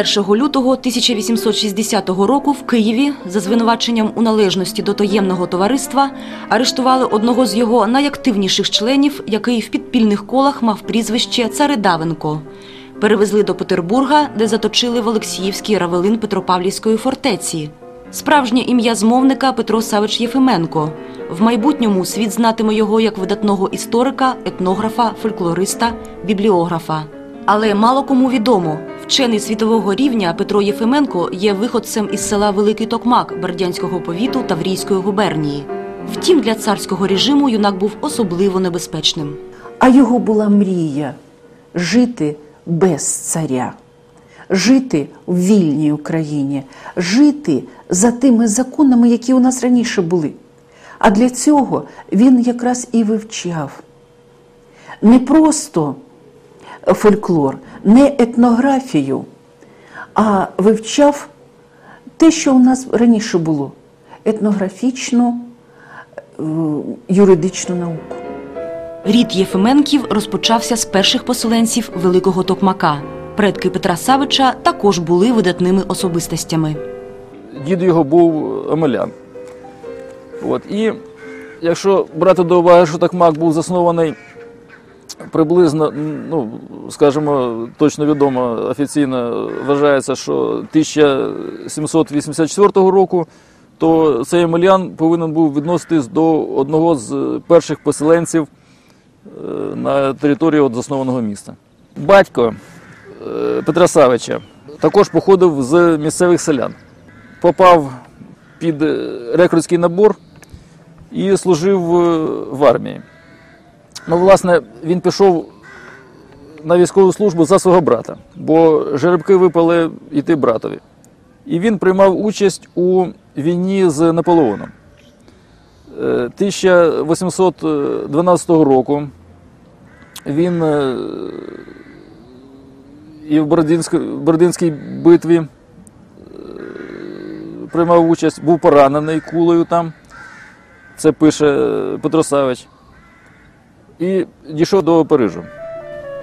1 лютого 1860 року в Києві за звинуваченням у належності до таємного товариства арештували одного з його найактивніших членів, який в підпільних колах мав прізвище Царидавенко. Перевезли до Петербурга, де заточили в Олексіївський равелин Петропавлівської фортеці. Справжнє ім'я змовника Петро Савич Єфименко. В майбутньому світ знатиме його як видатного історика, етнографа, фольклориста, бібліографа. Але мало кому відомо, вчений світового рівня Петро Єфименко є виходцем із села Великий Токмак Бердянського повіту Таврійської губернії. Втім, для царського режиму юнак був особливо небезпечним. А його була мрія жити без царя, жити в вільній Україні, жити за тими законами, які у нас раніше були. А для цього він якраз і вивчав не просто фольклор, не етнографію, а вивчав те, що у нас раніше було етнографічну, е, юридичну науку. Рід Єфименків розпочався з перших поселенців Великого Токмака. Предки Петра Савича також були видатними особистостями. дід його був Омелян. От. І якщо брати до уваги, що Токмак був заснований приблизно, ну, скажімо, точно відомо, офіційно вважається, що 1784 року, то цей Омелян повинен був відноситись до одного з перших поселенців е, на території от заснованого міста. Батько е, Петра Савича також походив з місцевих селян попав під рекрутський набор і служив е, в армії. Ну, власне, він пішов на військову службу за свого брата, бо жеребки випали йти братові. І він приймав участь у війні з Наполеоном. Е, 1812 року він е, і в Бородинській- битві приймав участь, був поранений кулею там. Це пише е, Петро Савич. І дійшов до Парижу.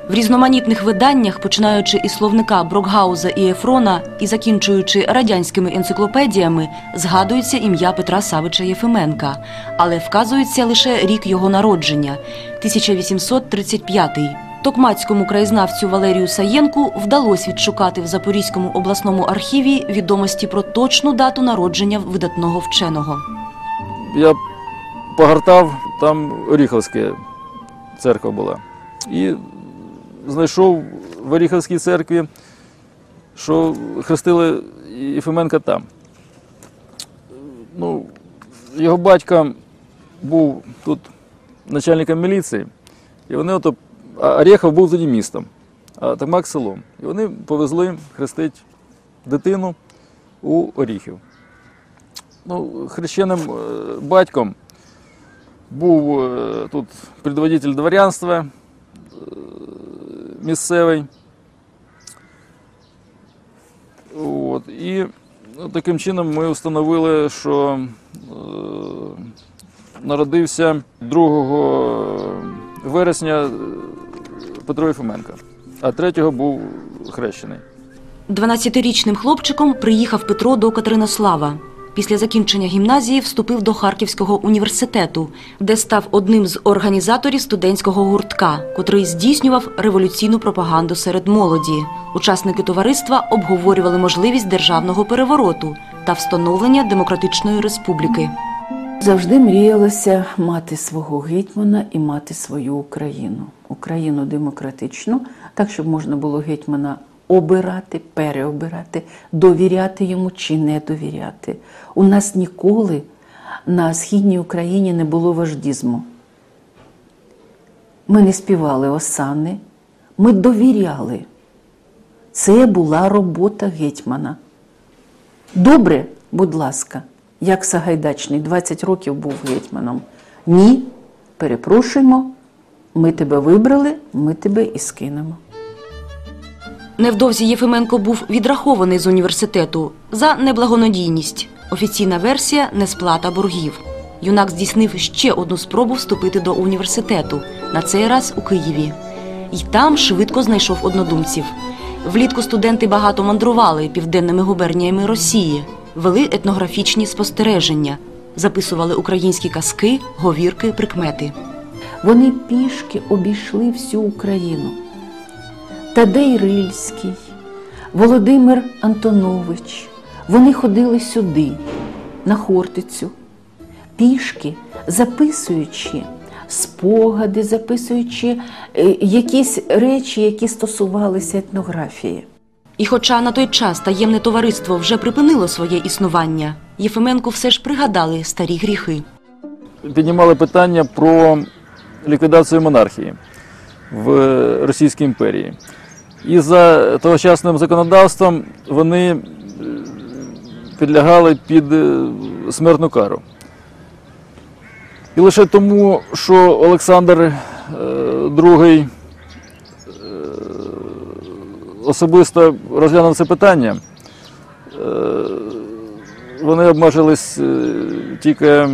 В різноманітних виданнях, починаючи із словника Брокгауза і Ефрона і закінчуючи радянськими енциклопедіями, згадується ім'я Петра Савича Єфименка, але вказується лише рік його народження 1835 Токмацькому краєзнавцю Валерію Саєнку вдалося відшукати в Запорізькому обласному архіві відомості про точну дату народження видатного вченого. Я погортав, там Оріховська церква була. І знайшов в Оріховській церкві, що хрестили Єфименка там. Ну, його батько був тут начальником міліції, і вони ото, а Орехов був тоді містом, а Токмак селом. І вони повезли хрестити дитину у Оріхів. Ну, хрещеним е, батьком був е, тут предводитель дворянства е, місцевий. От. І ну, таким чином ми встановили, що е, народився 2 вересня е, Петро Єфименко, а 3 був хрещений. 12-річним хлопчиком приїхав Петро до Катеринослава. Після закінчення гімназії вступив до Харківського університету, де став одним з організаторів студентського гуртка, котрий здійснював революційну пропаганду серед молоді. Учасники товариства обговорювали можливість державного перевороту та встановлення демократичної республіки. Завжди мріялося мати свого гетьмана і мати свою Україну. Україну демократичну, так щоб можна було гетьмана обирати, переобирати, довіряти йому чи не довіряти. У нас ніколи на східній Україні не було вождізму. Ми не співали осани, ми довіряли. Це була робота гетьмана. Добре, будь ласка, як Сагайдачний 20 років був гетьманом. Ні, перепрошуємо, ми тебе вибрали, ми тебе і скинемо. Невдовзі Єфименко був відрахований з університету за неблагонадійність. Офіційна версія несплата боргів. Юнак здійснив ще одну спробу вступити до університету, на цей раз у Києві. І там швидко знайшов однодумців. Влітку студенти багато мандрували південними губерніями Росії, вели етнографічні спостереження, записували українські казки, говірки, прикмети. Вони пішки обійшли всю Україну. Тадей Рильський, Володимир Антонович. Вони ходили сюди, на Хортицю, пішки, записуючи спогади, записуючи е, якісь речі, які стосувалися етнографії. І хоча на той час таємне товариство вже припинило своє існування, Єфименку все ж пригадали старі гріхи. Піднімали питання про ліквідацію монархії в Російській імперії. І за тогочасним законодавством вони е, підлягали під е, смертну кару. І лише тому, що Олександр II е, особисто розглянув це питання, вони обмежились тільки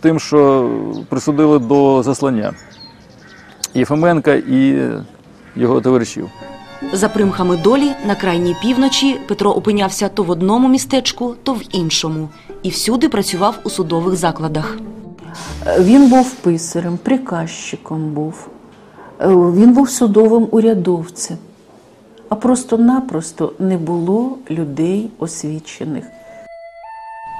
тим, що присудили до заслання Єфименка і його товаришів. За примхами долі на крайній півночі Петро опинявся то в одному містечку, то в іншому, і всюди працював у судових закладах. Він був писарем, приказчиком був, Е, він був судовим урядовцем, а просто-напросто не було людей освічених.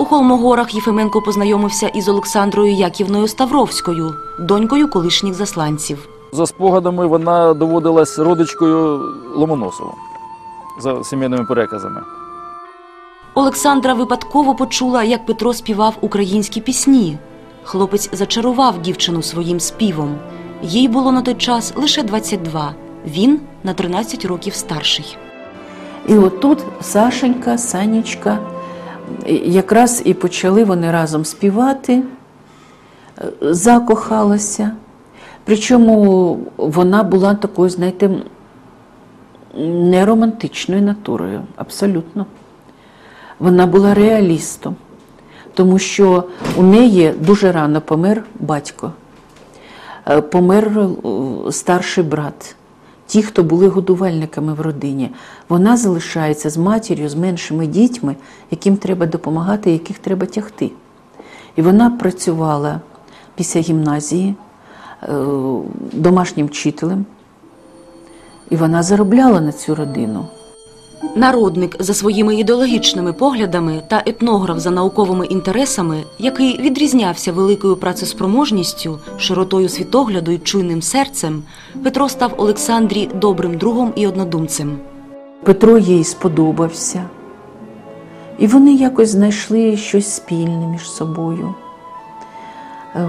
У Холмогорах Єфименко познайомився із Олександрою Яківною Ставровською, донькою колишніх засланців. За спогадами вона доводилась родичкою Ломоносова за сімейними переказами. Олександра випадково почула, як Петро співав українські пісні. Хлопець зачарував дівчину своїм співом. Їй було на той час лише 22, він на 13 років старший. І отут Сашенька, Санічка, якраз і почали вони разом співати, закохалася. Причому вона була такою, знаєте, не романтичною натурою, абсолютно. Вона була реалістом, тому що у неї дуже рано помер батько, Е, помер е, старший брат. Ті, хто були годувальниками в родині, вона залишається з матір'ю, з меншими дітьми, яким треба допомагати, яких треба тягти. І вона працювала після гімназії домашнім вчителем, і вона заробляла на цю родину. Народник за своїми ідеологічними поглядами та етнограф за науковими інтересами, який відрізнявся великою працеспроможністю, широтою світогляду й чуйним серцем, Петро став Олександрі добрим другом і однодумцем. Петро їй сподобався. І вони якось знайшли щось спільне між собою. Е,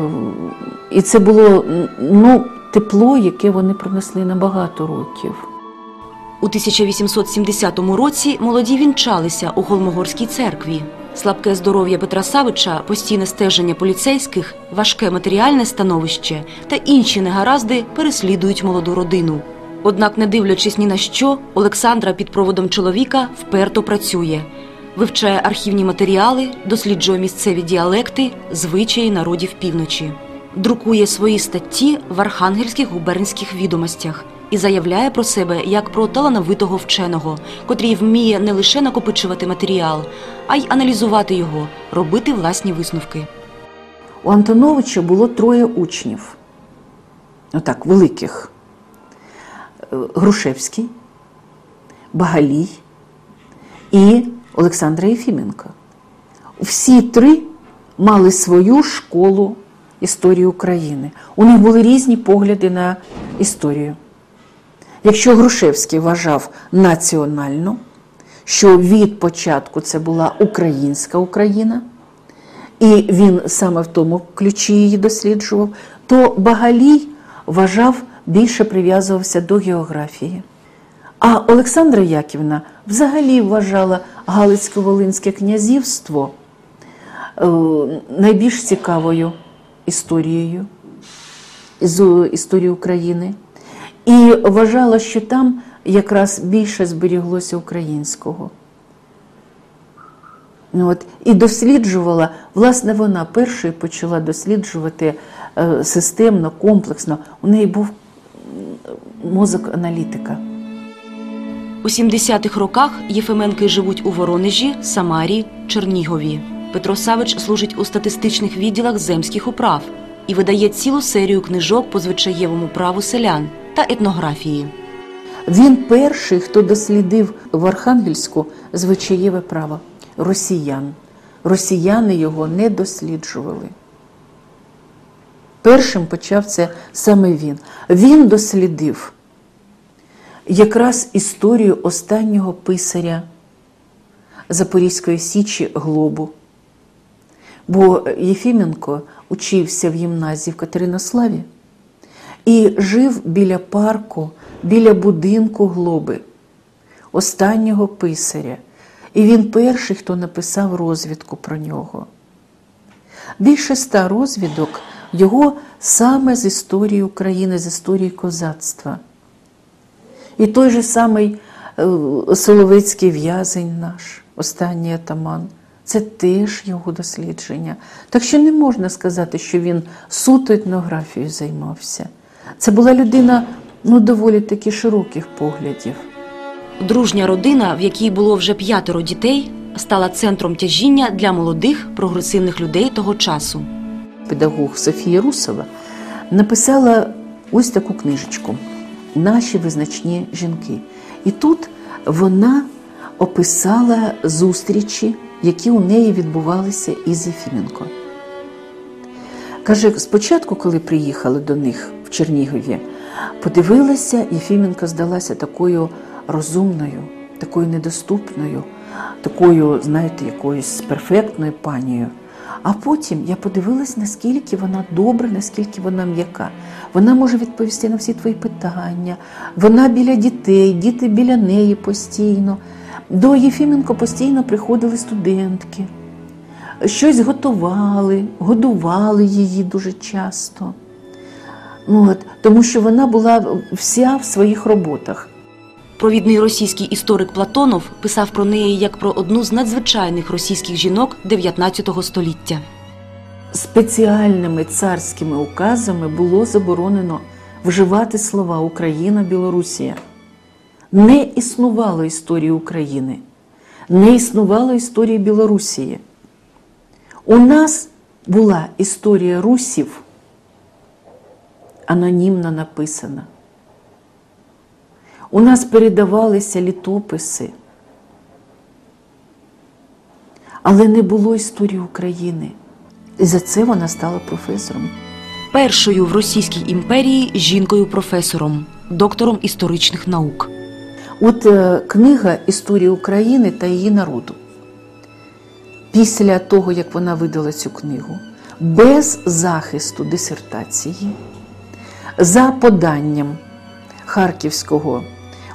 І це було ну, тепло, яке вони пронесли на багато років. У 1870 році молоді вінчалися у Холмогорській церкві. Слабке здоров'я Петра Савича, постійне стеження поліцейських, важке матеріальне становище та інші негаразди переслідують молоду родину. Однак, не дивлячись ні на що, Олександра під проводом чоловіка вперто працює, вивчає архівні матеріали, досліджує місцеві діалекти, звичаї народів півночі, друкує свої статті в архангельських губернських відомостях і заявляє про себе як про талановитого вченого, котрий вміє не лише накопичувати матеріал, а й аналізувати його, робити власні висновки. У Антоновича було троє учнів, отак, великих: Е, Грушевський, Багалій і Олександра Єфіменка. Всі три мали свою школу історії України. У них були різні погляди на історію. Якщо Грушевський вважав національно, що від початку це була українська Україна, і він саме в тому ключі її досліджував, то Багалій вважав, більше прив'язувався до географії. А Олександра Яківна взагалі вважала Галицько-Волинське князівство е, найбільш цікавою історією з історії України. І вважала, що там якраз більше зберіглося українського. Ну, От, і досліджувала, власне, вона першою почала досліджувати е, системно, комплексно. У неї був мозок аналітика. У 70-х роках Єфименки живуть у Воронежі, Самарі, Чернігові. Петро Савич служить у статистичних відділах земських управ і видає цілу серію книжок по звичаєвому праву селян та етнографії. Він перший, хто дослідив в Архангельську звичаєве право росіян. Росіяни його не досліджували. Першим почав це саме він. Він дослідив якраз історію останнього писаря Запорізької Січі Глобу. Бо Єфіменко учився в гімназії в Катеринославі і жив біля парку, біля будинку Глоби, останнього писаря. І він перший, хто написав розвідку про нього. Більше ста розвідок його саме з історії України, з історії козацтва. І той же самий е, Соловецький в'язень наш, останній атаман, це теж його дослідження. Так що не можна сказати, що він суто етнографією займався. Це була людина ну, доволі таки широких поглядів. Дружня родина, в якій було вже п'ятеро дітей, стала центром тяжіння для молодих прогресивних людей того часу. педагог Софія Русова написала ось таку книжечку Наші визначні жінки. І тут вона описала зустрічі, які у неї відбувалися із Єфіменко. Каже, спочатку, коли приїхали до них в Чернігові, подивилася, Єфіменко здалася такою розумною, такою недоступною, такою, знаєте, якоюсь перфектною панією. А потім я подивилась, наскільки вона добра, наскільки вона м'яка. Вона може відповісти на всі твої питання. Вона біля дітей, діти біля неї постійно. До Єфіменко постійно приходили студентки, щось готували, годували її дуже часто. Ну, от, тому що вона була вся в своїх роботах. Провідний російський історик Платонов писав про неї як про одну з надзвичайних російських жінок 19 століття. спеціальними царськими указами було заборонено вживати слова Україна, Білорусія. Не існувало історії України, не існувало історії Білорусії. У нас була історія русів анонімно написана. У нас передавалися літописи, але не було історії України. І за це вона стала професором. Першою в Російській імперії жінкою-професором, доктором історичних наук. От е, книга Історія України та її народу. Після того, як вона видала цю книгу, без захисту дисертації, за поданням Харківського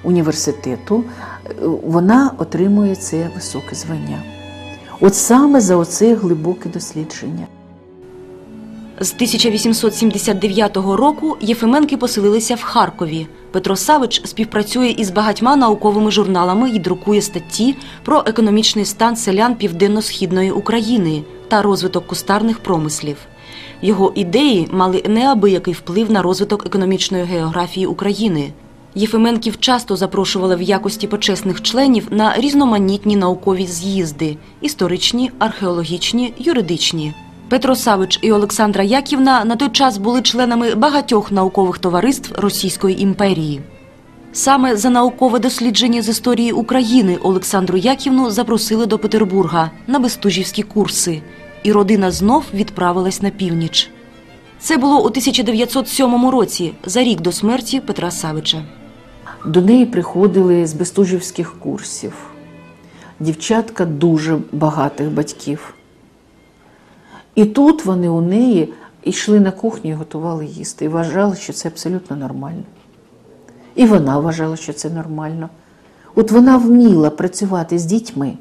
університету, е, вона отримує це високе звання. От саме за оце глибоке дослідження. З 1879 року Єфименки поселилися в Харкові. Петро Савич співпрацює із багатьма науковими журналами і друкує статті про економічний стан селян Південно-Східної України та розвиток кустарних промислів. Його ідеї мали неабиякий вплив на розвиток економічної географії України. Єфименків часто запрошували в якості почесних членів на різноманітні наукові з'їзди історичні, археологічні, юридичні. Петро Савич і Олександра Яківна на той час були членами багатьох наукових товариств Російської імперії. Саме за наукове дослідження з історії України Олександру Яківну запросили до Петербурга на бестужівські курси, і родина знов відправилась на північ. Це було у 1907 році, за рік до смерті Петра Савича. До неї приходили з бестужівських курсів. Дівчатка дуже багатих батьків. І тут вони у неї йшли на кухню і готували їсти. І вважали, що це абсолютно нормально. І вона вважала, що це нормально. От вона вміла працювати з дітьми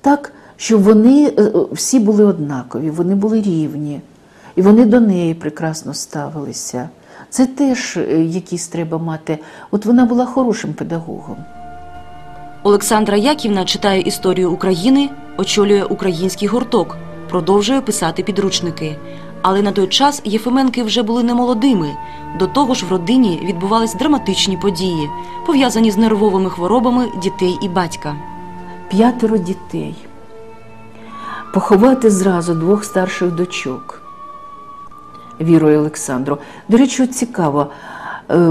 так, щоб вони е, е, всі були однакові, вони були рівні, і вони до неї прекрасно ставилися. Це теж е, якісь треба мати. От вона була хорошим педагогом. Олександра Яківна читає історію України, очолює український гурток, продовжує писати підручники. Але на той час Єфименки вже були немолодими. До того ж, в родині відбувались драматичні події, пов'язані з нервовими хворобами дітей і батька. П'ятеро дітей. Поховати зразу двох старших дочок. Віру і Олександру. До речі, цікаво. е,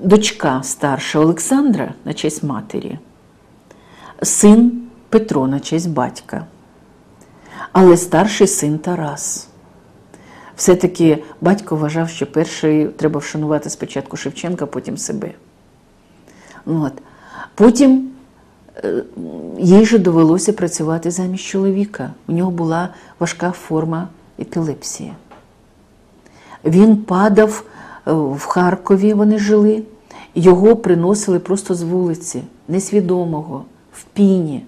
Дочка старша Олександра на честь матері, син Петро на честь батька, але старший син Тарас. Все-таки батько вважав, що перший треба вшанувати спочатку Шевченка, потім себе. От. Потім е, їй же довелося працювати замість чоловіка. У нього була важка форма епілепсії. Він падав е, в Харкові, вони жили, його приносили просто з вулиці, несвідомого, в піні.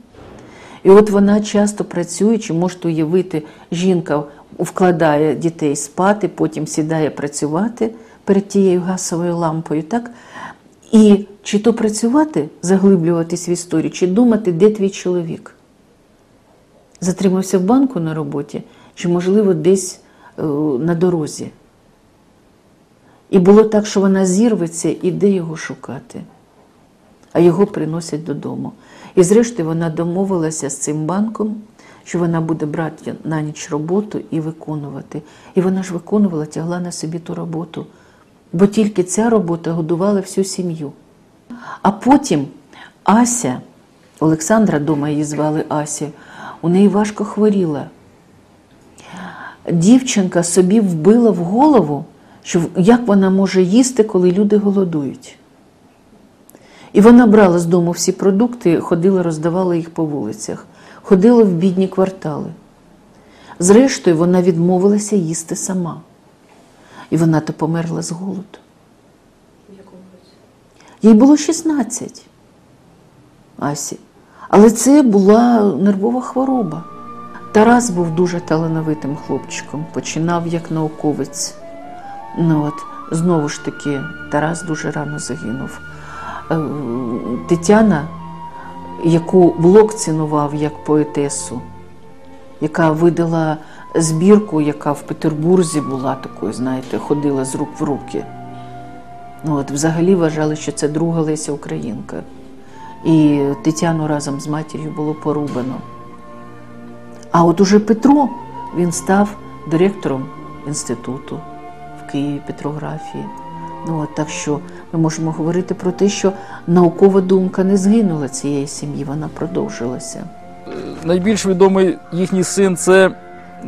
І от вона часто працюючи, можете уявити, жінка вкладає дітей спати, потім сідає працювати перед тією гасовою лампою, так? І чи то працювати, заглиблюватись в історію, чи думати, де твій чоловік? Затримався в банку на роботі, чи, можливо, десь е, на дорозі. І було так, що вона зірветься і де його шукати. А його приносять додому. І зрештою вона домовилася з цим банком, що вона буде брати на ніч роботу і виконувати. І вона ж виконувала, тягла на собі ту роботу. Бо тільки ця робота годувала всю сім'ю. А потім Ася, Олександра дома її звали Ася, у неї важко хворіла. Дівчинка собі вбила в голову, що як вона може їсти, коли люди голодують. І вона брала з дому всі продукти, ходила, роздавала їх по вулицях, ходила в бідні квартали. Зрештою, вона відмовилася їсти сама. І вона то померла з голоду. Їй було 16. Асі. Але це була нервова хвороба. Тарас був дуже талановитим хлопчиком, починав як науковець. Ну от, знову ж таки, Тарас дуже рано загинув. Е, Тетяна, яку Блок цінував як поетесу, яка видала збірку, яка в Петербурзі була такою, знаєте, ходила з рук в руки. Ну, от, взагалі вважали, що це друга Леся Українка. І Тетяну разом з матір'ю було порубано. А от уже Петро він став директором інституту Києві Петрографії. Ну, от, так що ми можемо говорити про те, що наукова думка не згинула цієї сім'ї, вона продовжилася. Найбільш відомий їхній син це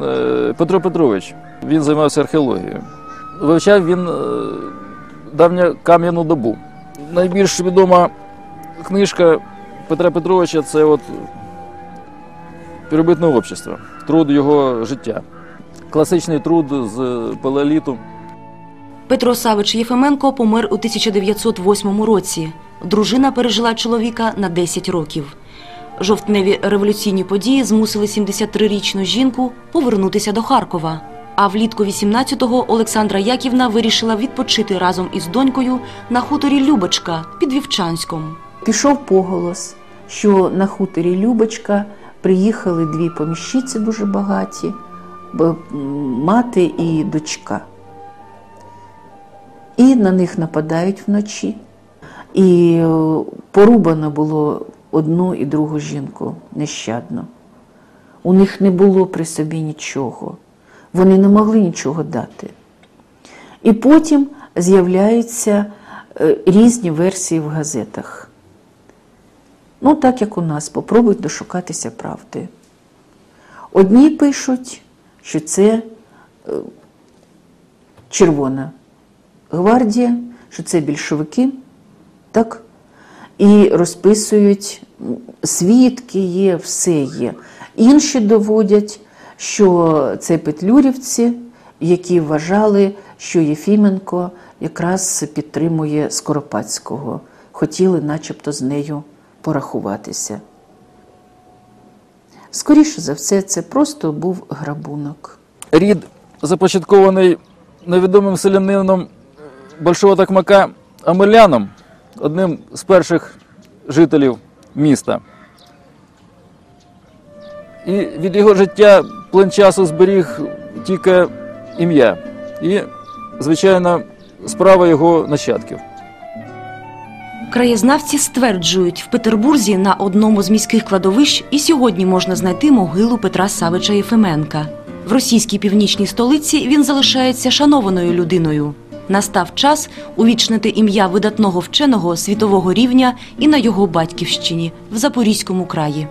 е, Петро Петрович. Він займався археологією. Вивчав він е, давню кам'яну добу. Найбільш відома книжка Петра Петровича це от Первобитне общество, труд його життя. Класичний труд з палеоліту. Петро Савич Єфименко помер у 1908 році. Дружина пережила чоловіка на 10 років. Жовтневі революційні події змусили 73-річну жінку повернутися до Харкова. А влітку 18-го Олександра Яківна вирішила відпочити разом із донькою на хуторі Любочка під Вівчанськом. Пішов поголос, що на хуторі Любочка приїхали дві поміщиці дуже багаті, мати і дочка. І на них нападають вночі. І е, порубано було одну і другу жінку нещадно. У них не було при собі нічого. Вони не могли нічого дати. І потім з'являються е, різні версії в газетах. Ну, так як у нас, попробують дошукатися правди. Одні пишуть, що це е, Червона гвардія, що це більшовики, так? І розписують свідки є, все є. Інші доводять, що це петлюрівці, які вважали, що Єфіменко якраз підтримує Скоропадського, хотіли начебто з нею порахуватися. Скоріше за все, це просто був грабунок. Рід започаткований невідомим селянином Большого Такмака Амеляном, одним з перших жителів міста. І від його життя плин часу зберіг тільки ім'я і, звичайно, справа його нащадків. Краєзнавці стверджують, в Петербурзі на одному з міських кладовищ і сьогодні можна знайти могилу Петра Савича Єфименка. В російській північній столиці він залишається шанованою людиною. Настав час увічнити ім'я видатного вченого світового рівня і на його батьківщині в Запорізькому краї.